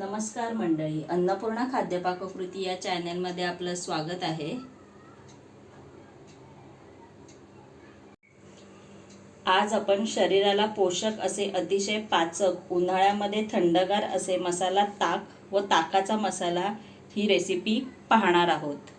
नमस्कार मंडळी अन्नपूर्णा खाद्यपाककृती या चॅनलमध्ये आपलं स्वागत आहे. आज आपण शरीराला पोषक असे अतिशय पाचक उन्हाळ्यामध्ये थंडगार असे मसाला ताक व ताकाचा मसाला ही रेसिपी पाहणार आहोत.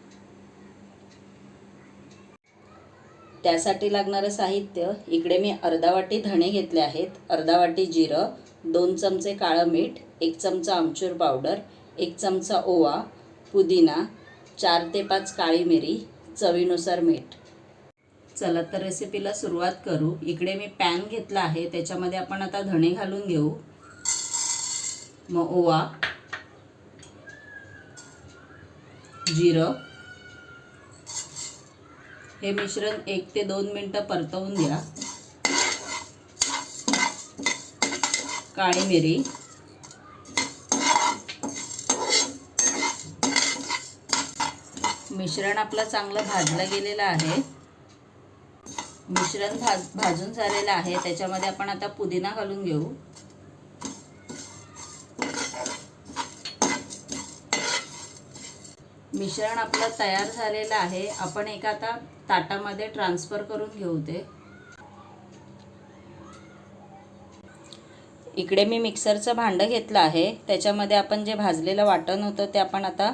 त्यासाठी लागणारं साहित्य इकडे मी अर्धा वाटी धणे घेतले आहेत अर्धा वाटी जिरं दोन चमचे काळं मीठ एक चमचा आमचूर पावडर एक चमचा ओवा पुदिना चार ते पाच काळी मिरी चवीनुसार मीठ. चला तर रेसिपीला सुरुवात करू. इकडे मी पॅन घेतला आहे. त्याच्यामध्ये आपण आता धणे घालून घेऊ. मग ओवा जिरं. हे मिश्रण एक ते दोन मिनटं परतवून द्या काळी मिरी. मिश्रण आपलं चांगलं भाजलं गेलेलं आहे. मिश्रण भाज भाजून झालेलं आहे. त्याच्यामध्ये आपण आता पुदिना घालून घेऊ. मिश्रण आपलं तयार झालेलं आहे. आपण एका आता ताटामध्ये ट्रान्सफर करून घेऊ ते. इकडे मी मिक्सरचं भांडं घेतलं आहे. त्याच्यामध्ये आपण जे भाजलेलं वाटण होतं ते आपण आता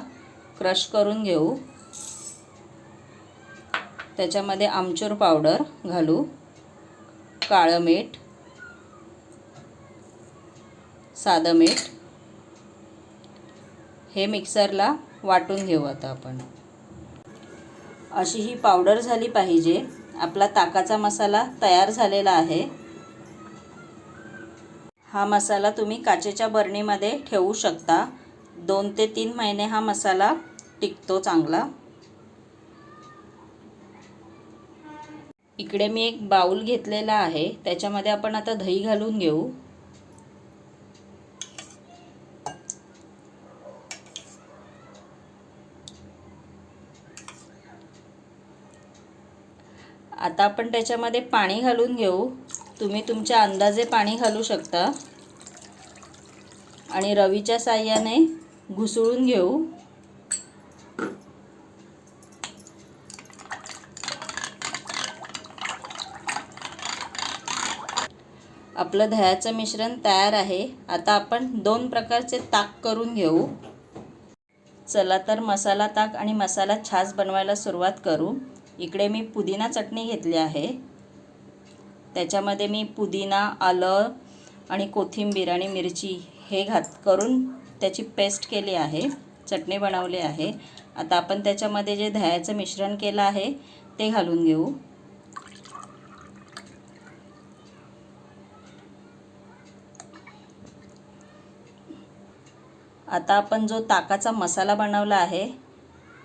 क्रश करून घेऊ. त्याच्यामध्ये आमचूर पावडर घालू. काळं मीठ. साधं मीठ. हे मिक्सरला वाटून घेऊ आता आपण. अशी ही पावडर झाली पाहिजे. आपला ताकाचा मसाला तयार झालेला आहे. हा मसाला तुम्ही काचेच्या बरणीमध्ये ठेवू शकता. दोन ते तीन महिने हा मसाला टिकतो चांगला. इकडे मी एक बाऊल घेतलेला आहे. त्याच्यामध्ये आपण आता दही घालून घेऊ. आता आपण त्याच्यामध्ये पाणी घालून घेऊ. तुम्ही तुमच्या अंदाजे पाणी घालू शकता. आणि रवीच्या साह्याने घुसळून घेऊ. आपलं दह्याचं मिश्रण तयार आहे. आता आपण दोन प्रकारचे ताक करून घेऊ. चला तर मसाला ताक आणि मसाला छास बनवायला सुरुवात करू. इकडे मी पुदिना चटणी घेतली आहे. त्याच्यामध्ये मी पुदिना आलं आणि कोथिंबीर आणि मिरची हे घात करून त्याची पेस्ट केली आहे चटणी बनवली आहे. आता आपण त्याच्यामध्ये जे दह्याचं मिश्रण केलं आहे ते घालून घेऊ. आता आपण जो ताकाचा मसाला बनवला आहे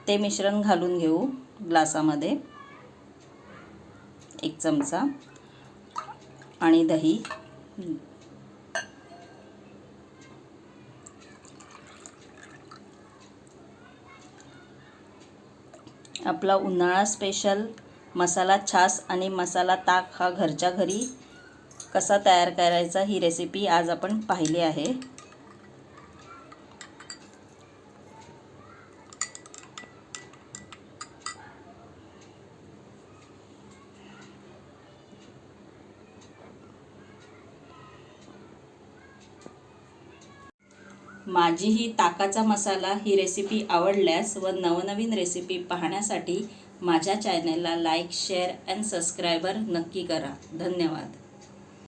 ते मिश्रण घालून घेऊ ग्लासामध्ये. एक चमचा. आणि दही. आपला उन्हाळा स्पेशल मसाला छास आणि मसाला ताक हा घरच्या घरी कसा तयार करायचा ही रेसिपी आज आपण पाहिली आहे. माझी ही ताकाचा मसाला ही रेसिपी आवडल्यास व नवनवीन रेसिपी पाहण्यासाठी माझ्या चॅनलला लाईक शेअर अँड सबस्क्रायबर नक्की करा. धन्यवाद.